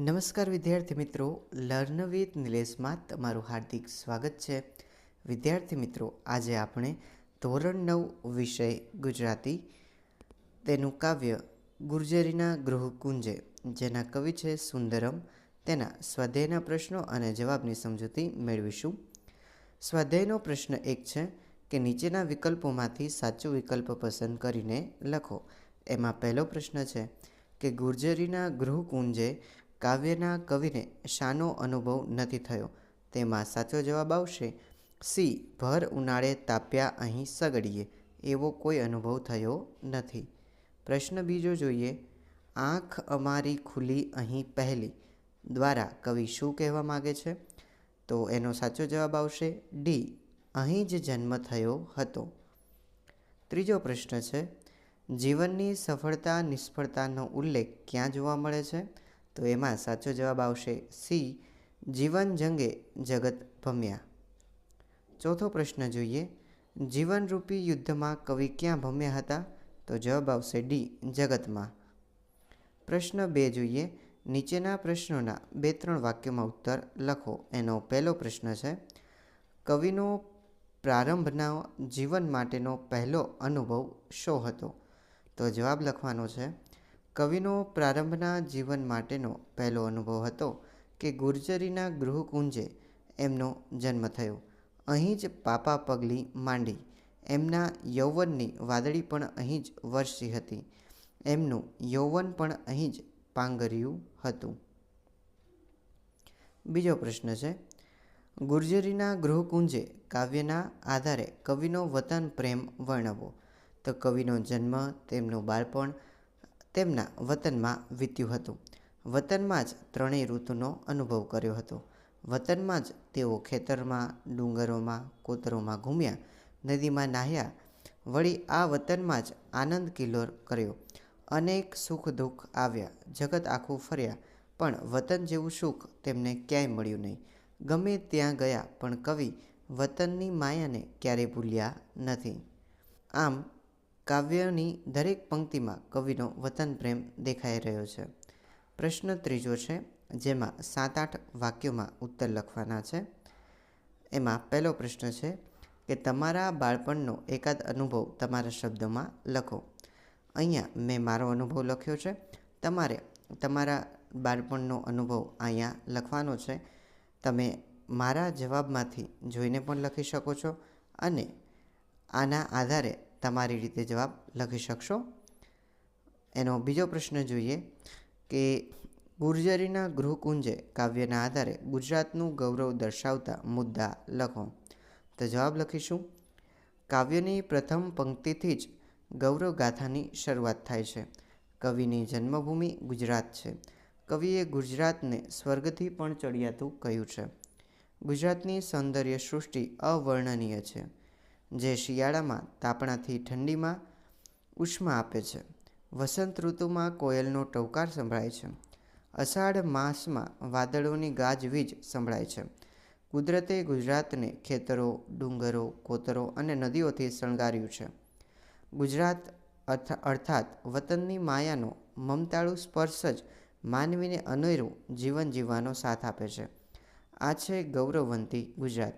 નમસ્કાર વિદ્યાર્થી મિત્રો, લર્ન વિથ નિલેશમાં તમારું હાર્દિક સ્વાગત છે. વિદ્યાર્થી મિત્રો, આજે આપણે ધોરણ નવ વિષય ગુજરાતી, તેનું કાવ્ય ગુર્જરીના ગૃહકુંજે, જેના કવિ છે સુંદરમ, તેના સ્વાધ્યાયના પ્રશ્નો અને જવાબની સમજૂતી મેળવીશું. સ્વાધ્યાયનો પ્રશ્ન એક છે કે નીચેના વિકલ્પોમાંથી સાચો વિકલ્પ પસંદ કરીને લખો. એમાં પહેલો પ્રશ્ન છે કે ગુર્જરીના ગૃહકુંજે કાવ્યના કવિને શાનો અનુભવ નથી થયો. તેમાં સાચો જવાબ આવશે, સી, ભર ઉનાળે તાપ્યા અહીં સગડીએ. એવો કોઈ અનુભવ થયો નથી. પ્રશ્ન બીજો જોઈએ, આંખ અમારી ખુલી અહીં પહેલી દ્વારા કવિ શું કહેવા માગે છે? તો એનો સાચો જવાબ આવશે, ડી, અહીં જ જન્મ થયો હતો. ત્રીજો પ્રશ્ન છે, જીવનની સફળતા નિષ્ફળતાનો ઉલ્લેખ ક્યાં જોવા મળે છે? તો એમાં સાચો જવાબ આવશે સી, જીવન જંગે જગત ભમ્યા. ચોથો પ્રશ્ન જોઈએ. જીવનરૂપી યુદ્ધમાં કવિ ક્યાં ભમ્યા હતા? તો જવાબ આવશે ડી, જગતમાં. પ્રશ્ન બે જોઈએ. નીચેના પ્રશ્નોના બે ત્રણ વાક્યોમાં ઉત્તર લખો. એનો પહેલો પ્રશ્ન છે, કવિનો પ્રારંભના જીવન માટેનો પહેલો અનુભવ શો હતો? તો જવાબ લખવાનો છે કવિનો પ્રારંભના જીવન માટેનો પહેલો અનુભવ હતો કે ગુર્જરીના ગૃહકુંજે એમનો જન્મ થયો. અહીં જ પાપા પગલી માંડી. એમના યૌવનની વાદળી પણ અહીં જ વરસી હતી. એમનું યૌવન પણ અહીં જ પાંગર્યું હતું. બીજો પ્રશ્ન છે, ગુર્જરીના ગૃહકુંજે કાવ્યના આધારે કવિનો વતન પ્રેમ વર્ણવો. તો કવિનો જન્મ, તેમનું બાળપણ તેમના વતનમાં વીત્યું હતું. વતનમાં જ ત્રણેય ઋતુનો અનુભવ કર્યો હતો. વતનમાં જ તેઓ ખેતરમાં, ડુંગરોમાં, કોતરોમાં ઘૂમ્યા, નદીમાં નાહ્યા. વળી આ વતનમાં જ આનંદ કિલ્લોર કર્યો. અનેક સુખ દુઃખ આવ્યા, જગત આખું ફર્યા, પણ વતન જેવું સુખ તેમને ક્યાંય મળ્યું નહીં. ગમે ત્યાં ગયા પણ કવિ વતનની માયાને ક્યારેય ભૂલ્યા નથી. આમ કાવ્યની દરેક પંક્તિમાં કવિનો વતન પ્રેમ દેખાઈ રહ્યો છે. પ્રશ્ન ત્રીજો છે, જેમાં સાત આઠ વાક્યોમાં ઉત્તર લખવાના છે. એમાં પહેલો પ્રશ્ન છે કે તમારા બાળપણનો એકાદ અનુભવ તમારા શબ્દોમાં લખો. અહીંયા મેં મારો અનુભવ લખ્યો છે. તમારે તમારા બાળપણનો અનુભવ અહીંયા લખવાનો છે. તમે મારા જવાબમાંથી જોઈને પણ લખી શકો છો અને આના આધારે તમારી રીતે જવાબ લખી શકશો? એનો બીજો પ્રશ્ન જોઈએ કે ગુર્જરીના ગૃહકુંજે કાવ્યના આધારે ગુજરાતનું ગૌરવ દર્શાવતા મુદ્દા લખો. તો જવાબ લખીશું. કાવ્યની પ્રથમ પંક્તિથી જ ગૌરવ ગાથાની શરૂઆત થાય છે. કવિની જન્મભૂમિ ગુજરાત છે. કવિએ ગુજરાતને સ્વર્ગથી પણ ચડિયાતું કહ્યું છે. ગુજરાતની સૌંદર્ય સૃષ્ટિ અવર્ણનીય છે. જે શિયાળામાં તાપણાથી ઠંડીમાં ઉષ્મા આપે છે. વસંત ઋતુમાં કોયલનો ટવકાર સંભળાય છે. અષાઢ માસમાં વાદળોની ગાજવીજ સંભળાય છે. કુદરતે ગુજરાતને ખેતરો, ડુંગરો, કોતરો અને નદીઓથી શણગાર્યું છે. ગુજરાત અર્થાત વતનની માયાનો મમતાળુ સ્પર્શ જ માનવીને અનેરું જીવન જીવવાનો સાથ આપે છે. આ છે ગૌરવવંતી ગુજરાત.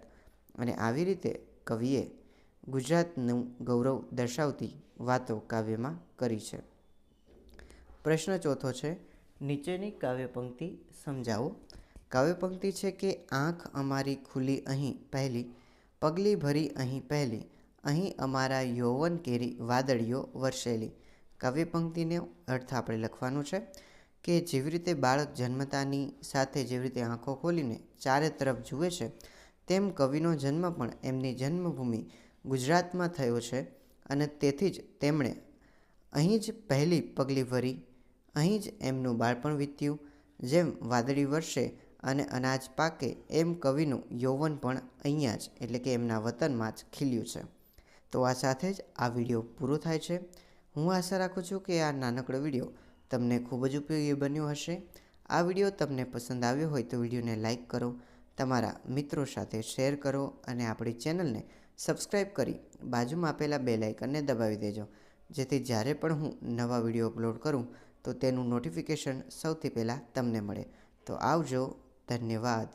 અને આવી રીતે કવિએ ગુજરાતનું ગૌરવ દર્શાવતી વાતો કાવ્યમાં કરી છે. પ્રશ્ન ચોથો છે, નીચેની કાવ્ય પંક્તિ સમજાવો. કાવ્ય પંક્તિ છે કે આંખ અમારી ખુલી અહીં પહેલી, પગલી ભરી અહીં પહેલી, અહીં અમારા યૌવન કેરી વાદળીઓ વર્ષેલી કાવ્ય પંક્તિનો અર્થ આપણે લખવાનું છે કે જેવી રીતે બાળક જન્મતાની સાથે જેવી રીતે આંખો ખોલીને ચારે તરફ જુએ છે, તેમ કવિનો જન્મ પણ એમની જન્મભૂમિ ગુજરાતમાં થયો છે અને તેથી જ તેમણે અહીં જ પહેલી પગલી ભરી, અહીં જ એમનું બાળપણ વીત્યું, જેમ વાદળી વર્ષે અને અનાજ પાકે એમ કવિનું યૌવન પણ અહીંયા જ એટલે કે એમના વતનમાં જ ખીલ્યું છે. તો આ સાથે જ આ વીડિયો પૂરો થાય છે. હું આશા રાખું છું કે આ નાનકડો વીડિયો તમને ખૂબ જ ઉપયોગી બન્યો હશે. આ વીડિયો તમને પસંદ આવ્યો હોય તો વિડીયોને લાઇક કરો, તમારા મિત્રો સાથે શેર કરો અને આપણી ચેનલને સબસ્ક્રાઈબ કરી બાજુમાં આપેલા બે લાઇકનને દબાવી દેજો. જેથી જ્યારે પણ હું નવા વીડિયો અપલોડ કરું, તો તેનું નોટિફિકેશન સૌથી પહેલાં તમને મળે. તો આવજો. ધન્યવાદ.